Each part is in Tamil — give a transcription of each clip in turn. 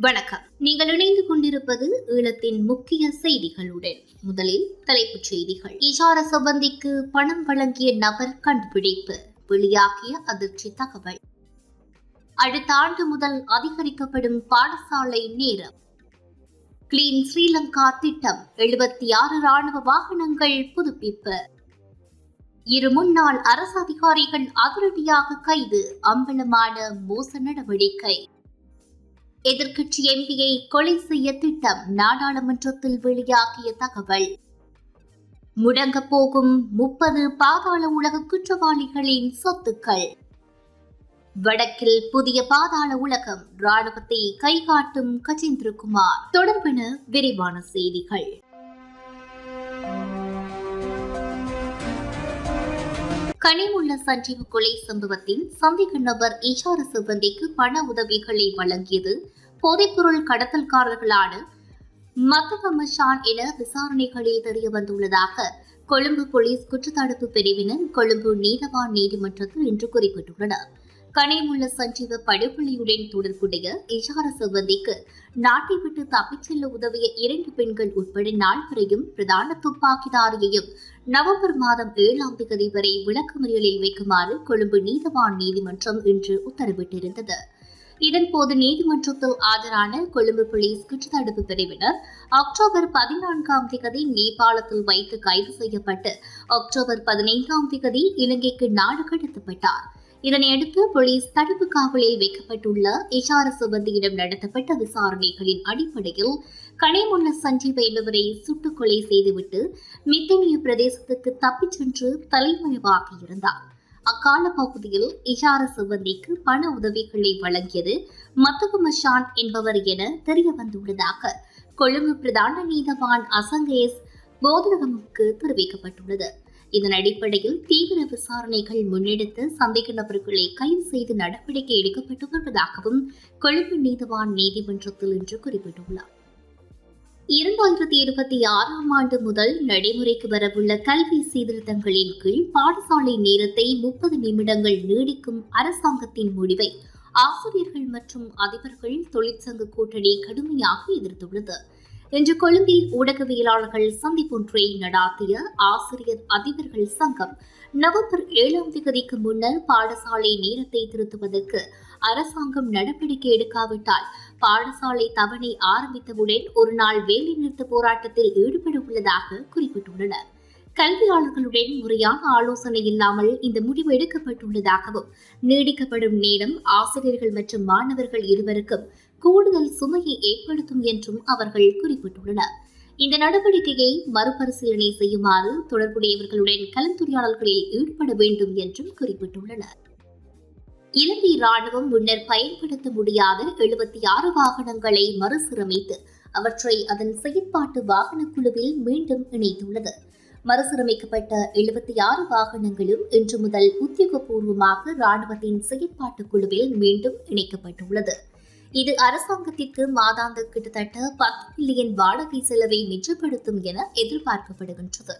வணக்கம். நீங்கள் இணைந்து கொண்டிருப்பது ஈழத்தின் முக்கிய செய்திகளுடன். முதலில் தலைப்புச் செய்திகள். இஷார சம்பந்திக்கு பணம் வழங்கிய நபர் கண்டுபிடிப்பு. வெளியாகிய அதிர்ச்சி தகவல். அடுத்த ஆண்டு முதல் அதிகரிக்கப்படும் பாடசாலை நேரம். கிளீன் ஸ்ரீலங்கா திட்டம். எழுபத்தி ஆறு ராணுவ வாகனங்கள் புதுப்பிப்பு. இரு முன்னாள் அரசு அதிகாரிகள் அதிரடியாக கைது. அம்பலமான மோச நடவடிக்கை. எதிர்க்கட்சி எம்பியை கொலை செய்ய திட்டம் நாடாளுமன்றத்தில் வெளியாகிய தகவல். முடங்க போகும் முப்பது பாதாள உலக குற்றவாளிகளின் சொத்துக்கள். வடக்கில் புதிய பாதாள உலகம் ராணுவத்தை கைகாட்டும் கஜேந்திரகுமார். தொடர்பென விரிவான செய்திகள். கனிமுள்ள சஞ்சீவ் கொலை சம்பவத்தின் சந்தேக நபர் இஷார சிப்பந்திக்கு பண உதவிகளை வழங்கியது போதைப்பொருள் கடத்தல்காரர்களான மத்தகமஷான் என விசாரணைகளில் தெரிய வந்துள்ளதாக கொழும்பு போலீஸ் குற்றத்தடுப்பு பிரிவினர் கொழும்பு நீதவான் நீதிமன்றத்தில் இன்று குறிப்பிட்டுள்ளனர். கனிமுள்ள சஞ்சீவ படுகொலையுடன் தொடர்புடைய இஷார சிவந்திக்கு நாட்டை விட்டு தப்பிச் செல்ல உதவிய இரண்டு பெண்கள் உட்பட நால்வரையும் பிரதான துப்பாக்கிதாரியையும் நவம்பர் மாதம் ஏழாம் தேதி வரை விளக்கமறியலில் வைக்குமாறு கொழும்பு நீதவான் நீதிமன்றம் இன்று உத்தரவிட்டிருந்தது. இதன்போது நீதிமன்றத்தில் ஆஜரான கொழும்பு போலீஸ் குற்றத்தடுப்பு பிரிவினர் அக்டோபர் பதினான்காம் திகதி நேபாளத்தில் வைத்து கைது செய்யப்பட்டு அக்டோபர் பதினைந்தாம் திகதி இலங்கைக்கு நாடு கடத்தப்பட்டார். இதனையடுத்து போலீஸ் தடுப்பு காவலில் வைக்கப்பட்டுள்ள இஷார சுபந்தியிடம் நடத்தப்பட்ட விசாரணைகளின் அடிப்படையில் கனிமுள்ள சஞ்சீவ் என்பவரை சுட்டுக் கொலை செய்துவிட்டு மித்தனிய பிரதேசத்துக்கு தப்பிச் சென்று தலைமறைவாகியிருந்தார். அக்கால பகுதியில் இஷார சுவந்திக்கு பண உதவிகளை வழங்கியது மத்துகுமஷான் என்பவர் என தெரிய வந்துள்ளதாக கொழும்பு பிரதான நீதவான் அசங்கேஸ் போதரகமுக்கு தெரிவிக்கப்பட்டுள்ளது. இதன் அடிப்படையில் தீவிர விசாரணைகள் முன்னெடுத்து சந்தேக நபர்களை கைது செய்து நடவடிக்கை எடுக்கப்பட்டு வருவதாகவும் கொழும்பு நீதவான் நீதிமன்றத்தில் இன்று குறிப்பிட்டுள்ளார். இரண்டாயிரத்தி இருபத்தி ஆறாம் ஆண்டு முதல் நடைமுறைக்கு வரவுள்ள கல்வி சீர்திருத்தங்களின் கீழ் பாடசாலை நேரத்தை முப்பது நிமிடங்கள் நீடிக்கும் அரசாங்கத்தின் முடிவை ஆசிரியர்கள் மற்றும் அதிபர்கள் தொழிற்சங்க கூட்டணி கடுமையாக எதிர்த்துள்ளது. இன்று கொழும்பில் ஊடகவியலாளர்கள் சந்திப்பொன்றை நடாத்திய ஆசிரியர் அதிபர்கள் சங்கம் நவம்பர் ஏழாம் தேதிக்கு முன்னர் பாடசாலை நேரத்தை திருத்துவதற்கு அரசாங்கம் நடவடிக்கை எடுக்காவிட்டால் பாடசாலை தவணை ஆரம்பித்தவுடன் ஒரு நாள் வேலைநிறுத்த போராட்டத்தில் ஈடுபட உள்ளதாக குறிப்பிட்டுள்ளனர். கல்வியாளர்களுடன் முறையான ஆலோசனை இல்லாமல் இந்த முடிவு எடுக்கப்பட்டுள்ளதாகவும் நீடிக்கப்படும் நேரம் ஆசிரியர்கள் மற்றும் மாணவர்கள் இருவருக்கும் கூடுதல் சுமையை ஏற்படுத்தும் என்றும் அவர்கள் குறிப்பிட்டுள்ளனர். இந்த நடவடிக்கையை மறுபரிசீலனை செய்யுமாறு தொடர்புடையவர்களுடன் கலந்துரையாடல்களில் ஈடுபட வேண்டும் என்றும் குறிப்பிட்டுள்ளனர். இலங்கை ராணுவம் முன்னர் பயன்படுத்த முடியாத எழுபத்தி ஆறு வாகனங்களை மறுசீரமைத்து அவற்றை அதன் செயற்பாட்டு வாகன குழுவில் மீண்டும் இணைத்துள்ளது. மறுசீரமைக்கப்பட்ட எழுபத்தி ஆறு வாகனங்களும் இன்று முதல் உத்தியோகபூர்வமாக ராணுவத்தின் செயற்பாட்டு குழுவில் மீண்டும் இணைக்கப்பட்டுள்ளது. இது அரசாங்கத்திற்கு மாதாந்த கிட்டத்தட்ட பத்து மில்லியன் வாடகை செலவை மிச்சப்படுத்தும் என எதிர்பார்க்கப்படுகின்றது.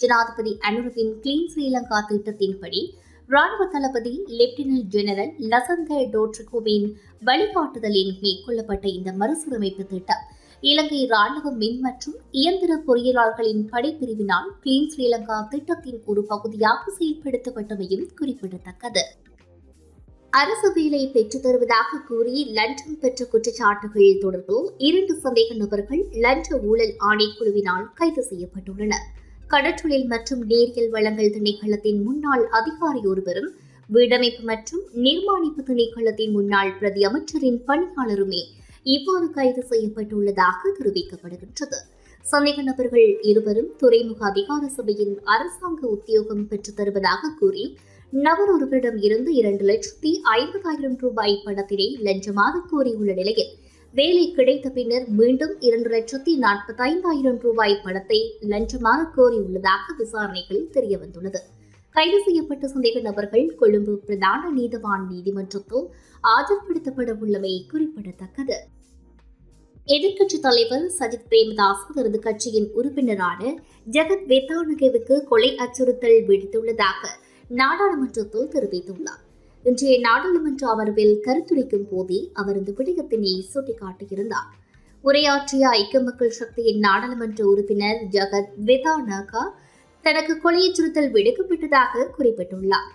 ஜனாதிபதி அனுருவின் கிளீன் ஸ்ரீலங்கா திட்டத்தின்படி ராணுவ தளபதி லெப்டினன்ட் ஜெனரல் லசந்த டோட்ரிகோவின் வழிகாட்டுதலில் மேற்கொள்ளப்பட்ட இந்த மறுசீரமைப்பு திட்டம் இலங்கை ராணுவ மின் மற்றும் இயந்திர பொறியியலாளர்களின் படைப்பிரிவினால் கிளீன் ஸ்ரீலங்கா திட்டத்தின் ஒரு பகுதியாக செயல்படுத்தப்பட்டமையும் குறிப்பிடத்தக்கது. அரசு வேலை பெற்றுத் தருவதாக கூறி லஞ்சம் பெற்ற குற்றச்சாட்டுகள் தொடர்பில் இரண்டு சந்தேக நபர்கள் லஞ்ச ஊழல் ஆணைக்குழுவினால் கைது செய்யப்பட்டுள்ளனர். கடற்றொழில் மற்றும் நேரியல் வளங்கள் திணைக்களத்தின் முன்னாள் அதிகாரி ஒருவரும் வீடமைப்பு மற்றும் நிர்மாணிப்பு திணைக்களத்தின் முன்னாள் பிரதி அமைச்சரின் பணியாளருமே இவ்வாறு கைது செய்யப்பட்டுள்ளதாக தெரிவிக்கப்படுகின்றது. சந்தேக நபர்கள் இருவரும் துறைமுக அதிகார சபையின் அரசாங்க உத்தியோகம் பெற்றுத் தருவதாக கூறி நபர் இருந்து இரண்டு லட்சத்தி ஐம்பதாயிரம் ரூபாய் பணத்தினை லஞ்சமாக கோரியுள்ள நிலையில் வேலை கிடைத்த பின்னர் மீண்டும் இரண்டு லட்சத்தி நாற்பத்தைந்தாயிரம் ரூபாய் பணத்தை லஞ்சமாக கோரியுள்ளதாக விசாரணைகளில் தெரியவந்துள்ளது. கைது செய்யப்பட்ட சந்தேக நபர்கள் கொழும்பு பிரதான நீதவான் நீதிமன்றத்தில் ஆஜர்படுத்தப்பட உள்ளமை குறிப்பிடத்தக்கது. எதிர்க்கட்சித் தலைவர் சஜித் பிரேமதாஸ் தனது கட்சியின் உறுப்பினரான ஜெகத் வேதானகேவுக்கு கொலை அச்சுறுத்தல் விடுத்துள்ளதாக நாடாளுமன்றத்தில் தெரிவித்துள்ளார். இன்றைய நாடாளுமன்ற அமர்வில் கருத்துரைக்கும் போதே அவர் இந்த விடயத்தினை சுட்டிக்காட்டியிருந்தார். உரையாற்றிய ஐக்கிய மக்கள் சக்தியின் நாடாளுமன்ற உறுப்பினர் ஜகத் விதானகா தனக்கு கொலை அச்சுறுத்தல் விடுக்கப்பட்டதாக குறிப்பிட்டுள்ளார்.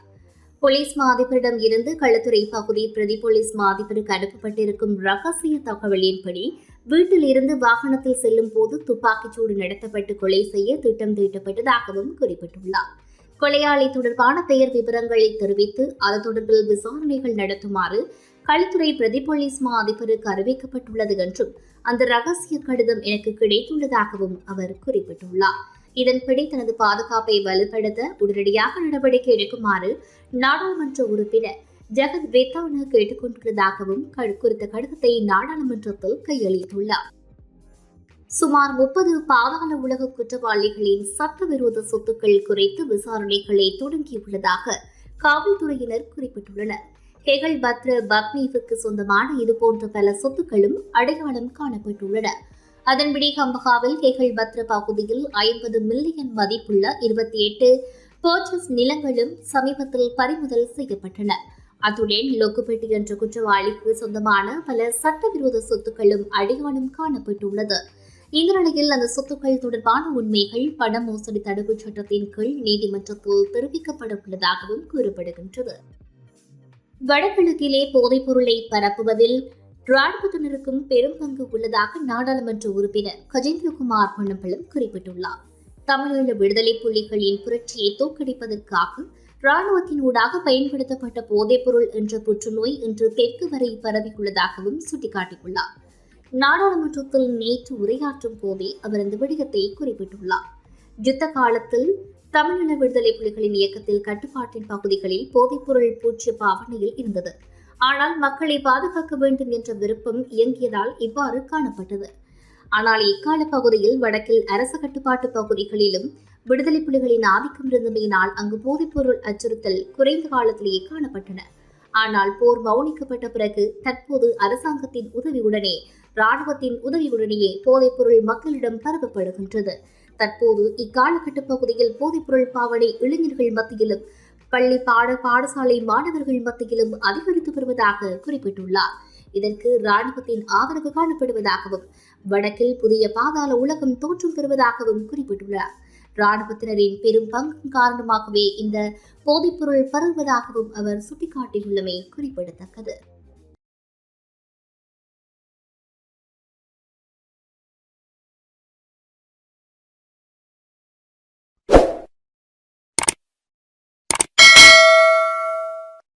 போலீஸ் மாதிபரிடம் இருந்து களத்துறை பகுதி பிரதி போலீஸ் மாதிபருக்கு அனுப்பப்பட்டிருக்கும் ரகசிய தகவலின்படி வீட்டில் இருந்து வாகனத்தில் செல்லும் போது துப்பாக்கிச்சூடு நடத்தப்பட்டு கொலை செய்ய திட்டம் தீட்டப்பட்டதாகவும் குறிப்பிட்டுள்ளார். கொலையாளி தொடர்பான பெயர் விவரங்களை தெரிவித்து அது தொடர்பில் விசாரணைகள் நடத்துமாறு களத்துறை பிரதி போலீஸ் மா அதிபருக்கு அறிவிக்கப்பட்டுள்ளது என்றும் அந்த ரகசிய கடிதம் எனக்கு கிடைத்துள்ளதாகவும் அவர் குறிப்பிட்டுள்ளார். இதன்படி தனது பாதுகாப்பை வலுப்படுத்த உடனடியாக நடவடிக்கை எடுக்குமாறு நாடாளுமன்ற உறுப்பினர் ஜெகத் வேத்தான கேட்டுக்கொண்டுள்ளதாகவும் குறித்த கடிதத்தை நாடாளுமன்றத்தில் கையளித்துள்ளார். சுமார் முப்பது பாதாள உலக குற்றவாளிகளின் சட்டவிரோத சொத்துக்கள் குறித்து விசாரணைகளை தொடங்கியுள்ளதாக காவல்துறையினர் குறிப்பிட்டுள்ளனர். ஹெகல் பத்ர பத்னீவுக்கு சொந்தமான இதுபோன்ற பல சொத்துக்களும் அடையாளம் காணப்பட்டுள்ளன. அதன்படி கம்பகாவில் ஹெகல் பத்ர பகுதியில் ஐம்பது மில்லியன் மதிப்புள்ள இருபத்தி எட்டு பர்ச்சஸ் நிலங்களும் சமீபத்தில் பறிமுதல் செய்யப்பட்டன. அத்துடன் லொக்குபெட்டி என்ற குற்றவாளிக்கு சொந்தமான பல சட்டவிரோத சொத்துக்களும் அடையாளம் காணப்பட்டுள்ளது. இந்த நிலையில் அந்த சொத்துக்கள் தொடர்பான உண்மைகள் பண மோசடி தடுப்புச் சட்டத்தின் கீழ் நீதிமன்றத்தில் தெரிவிக்கப்பட உள்ளதாகவும் கூறப்படுகின்றது. வடகிழக்கிலே போதைப் பொருளை பரப்புவதில் ராணுவத்தினருக்கும் பெரும் பங்கு உள்ளதாக நாடாளுமன்ற உறுப்பினர் கஜேந்திரகுமார் பொன்னம்பலம் குறிப்பிட்டுள்ளார். தமிழீழ விடுதலை புலிகளின் புரட்சியை தோற்கடிப்பதற்காக ராணுவத்தின் ஊடாக பயன்படுத்தப்பட்ட போதைப்பொருள் என்ற புற்றுநோய் இன்று தெற்கு வரை பரவியுள்ளதாகவும் சுட்டிக்காட்டியுள்ளார். நாடாளுமன்றத்தில் நேற்று உரையாற்றும் போதே அவர் இந்த விடயத்தை குறிப்பிட்டுள்ளார். யுத்த காலத்தில் தமிழீழ விடுதலை புலிகளின் இயக்கத்தில் கட்டுப்பாட்டின் பகுதிகளில் போதைப்பொருள் பூச்சிய பாவனையில் இருந்தது. ஆனால் மக்களை பாதுகாக்க வேண்டும் என்ற விருப்பம் இயங்கியதால் இவ்வாறு காணப்பட்டது. ஆனால் இக்கால பகுதியில் வடக்கில் அரச கட்டுப்பாட்டு பகுதிகளிலும் விடுதலை புலிகளின் ஆதிக்கம் இருந்தமையினால் அங்கு போதைப்பொருள் அச்சுறுத்தல் குறைந்த காலத்திலேயே காணப்பட்டன. ஆனால் போர் மௌனிக்கப்பட்ட பிறகு தற்போது அரசாங்கத்தின் உதவியுடனே ராணுவத்தின் உதவியுடனேயே போதைப்பொருள் மக்களிடம் பரவப்படுகின்றது தற்போது இக்காலகட்ட பகுதியில் போதைப்பொருள் பாவனை இளைஞர்கள் மத்தியிலும் பள்ளி பாட பாடசாலை மாணவர்கள் மத்தியிலும் அதிகரித்து வருவதாக குறிப்பிட்டுள்ளார். இதற்கு ராணுவத்தின் ஆதரவு காணப்படுவதாகவும் வடக்கில் புதிய பாதாள உலகம் தோற்றம் பெறுவதாகவும் குறிப்பிட்டுள்ளார். ராணுவத்தினரின் பெரும் பங்கு காரணமாகவே இந்த போதைப்பொருள் பரவுவதாகவும் அவர் சுட்டிக்காட்டியுள்ளமை குறிப்பிடத்தக்கது.